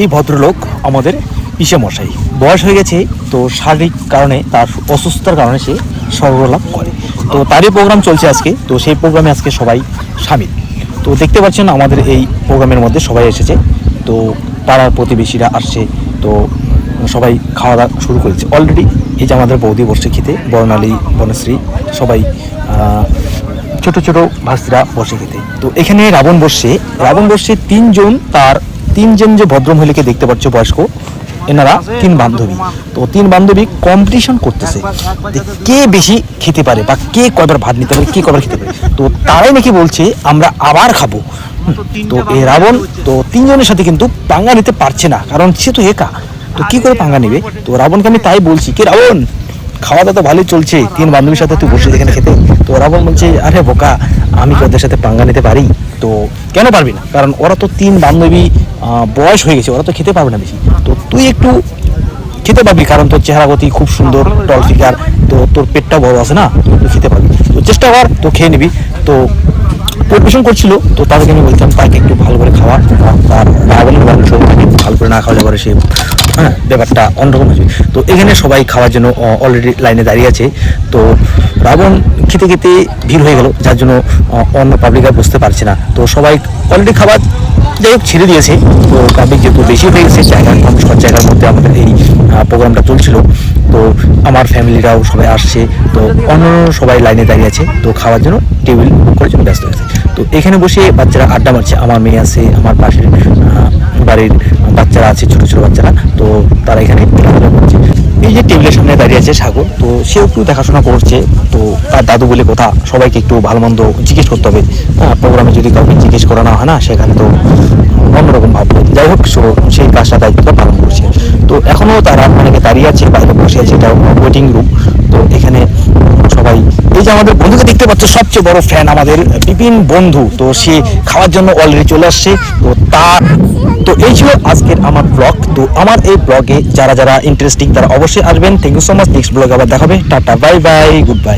এই ভদ্রলোক আমাদের মশাই বয়স হয়ে গেছে, তো শারীরিক কারণে তার অসুস্থতার কারণে সে সর্বলাভ করে। তো তারই প্রোগ্রাম চলছে আজকে, তো সেই প্রোগ্রামে আজকে সবাই সামিল। তো দেখতে পাচ্ছেন আমাদের এই প্রোগ্রামের মধ্যে সবাই এসেছে, তো পাড়ার প্রতিবেশীরা আসছে, তো সবাই খাওয়া দাওয়া শুরু করেছে। অলরেডি এই যে আমাদের বৌদি বসছে খেতে, বর্ণালী, বনশ্রী, সবাই ছোট ছোট ভাস্তিরা বসে খেতে। তো এখানে রাবণ বসছে রাবণ বসছে তিনজন তার তিনজন যে ভদ্রমহিলাকে দেখতে পাচ্ছ বয়স্ক, এনারা তিন বান্ধবী। তো তিন বান্ধবী কম্পিটিশন করতেছে। কে বেশি খেতে পারে বা কে কবার ভাত নিতে পারে, কে কবার খেতে পারে। তো তারাই নাকি বলছে, আমরা আবার খাব। তো এই রাবণ, তো তিনজনের সাথে কিন্তু পাঙ্গা নিতে পারছে না, কারণ সে তো একা। তো কি করে পাঙ্গা নেবে? তো রাবণকে আমি তাই বলছি, কি রাবণ খাওয়া দাওয়া তো ভালোই চলছে, তিন বান্ধবীর সাথে তুই বসে এখানে খেতে। তো রাবণ বলছে, আরে বোকা, আমি কি ওদের সাথে পাঙ্গা নিতে পারি? তো কেন পারবি না? কারণ ওরা তো তিন বান্ধবী বয়স হয়ে গেছে, ওরা তো খেতে পারবে না বেশি। তো তুই একটু খেতে পারবি, কারণ তোর চেহারা গতি খুব সুন্দর টল ফিগার তো তোর পেটটাও বড় আছে না, তুই খেতে পারবি। তো চেষ্টা কর, তো খেয়ে নিবি। তো পরিবেশন করছিল, তো তাদেরকে আমি বলতাম তাকে একটু ভালো করে খাওয়া, তার মাংস তাকে ভালো করে না খাওয়ালে পরে সে হ্যাঁ ব্যাপারটা অন্যরকম হয়ে যাবে। তো এখানে সবাই খাওয়ার জন্য অলরেডি লাইনে দাঁড়িয়ে আছে। তো রাবণ খেতে খেতে ভিড় হয়ে গেল, যার জন্য অন্য পাবলিক আর বুঝতে পারছে না। তো সবাই অলরেডি খাবার যাই হোক ছেড়ে দিয়েছে। তো পাবলিক যেহেতু বেশি হয়ে গেছে জায়গা কম সব জায়গার মধ্যে আমাদের এই প্রোগ্রামটা চলছিল। তো আমার ফ্যামিলিরাও সবাই আসছে। তো অন্য সবাই লাইনে দাঁড়িয়ে আছে। তো খাওয়ার জন্য টেবিল বুক করার জন্য ব্যস্ত আছে। তো এখানে বসে বাচ্চারা আড্ডা মারছে। আমার মেয়ে আছে, আমার পাশের বাড়ির বাচ্চারা আছে, ছোট ছোট বাচ্চারা। তো তারা এখানে করছে। এই যে টেবিলের সামনে দাঁড়িয়ে আছে সাগর, তো সেও একটু দেখাশোনা করছে। তো তার দাদু বলে কথা, সবাইকে একটু ভালো মন্দ জিজ্ঞেস করতে হবে। হ্যাঁ প্রোগ্রামে যদি কাউকে জিজ্ঞেস করা না হয় না, সেখানে তো অন্যরকম ভাববে যাই হোক সেই কাজটা দায়িত্বটা পালন করছে। তো এখনও তারা অনেকে দাঁড়িয়ে আছে, বাইরে বসে আছে, এটা ওয়েটিং রুম তো এখানে সবাই এই আমাদের বন্ধুকে দেখতে পাচ্ছ, সবচেয়ে বড় ফ্যান আমাদের বিপিন বন্ধু। তো সে খাওয়ার জন্য অলরেডি চলে আসছে। তো তার তো এই ছিল আজকের আমার ব্লগ তো আমার এই ব্লগে যারা যারা ইন্টারেস্টিং তারা অবশ্যই আসবেন। Thank you so much next blog আবার দেখাবে tata bye bye good bye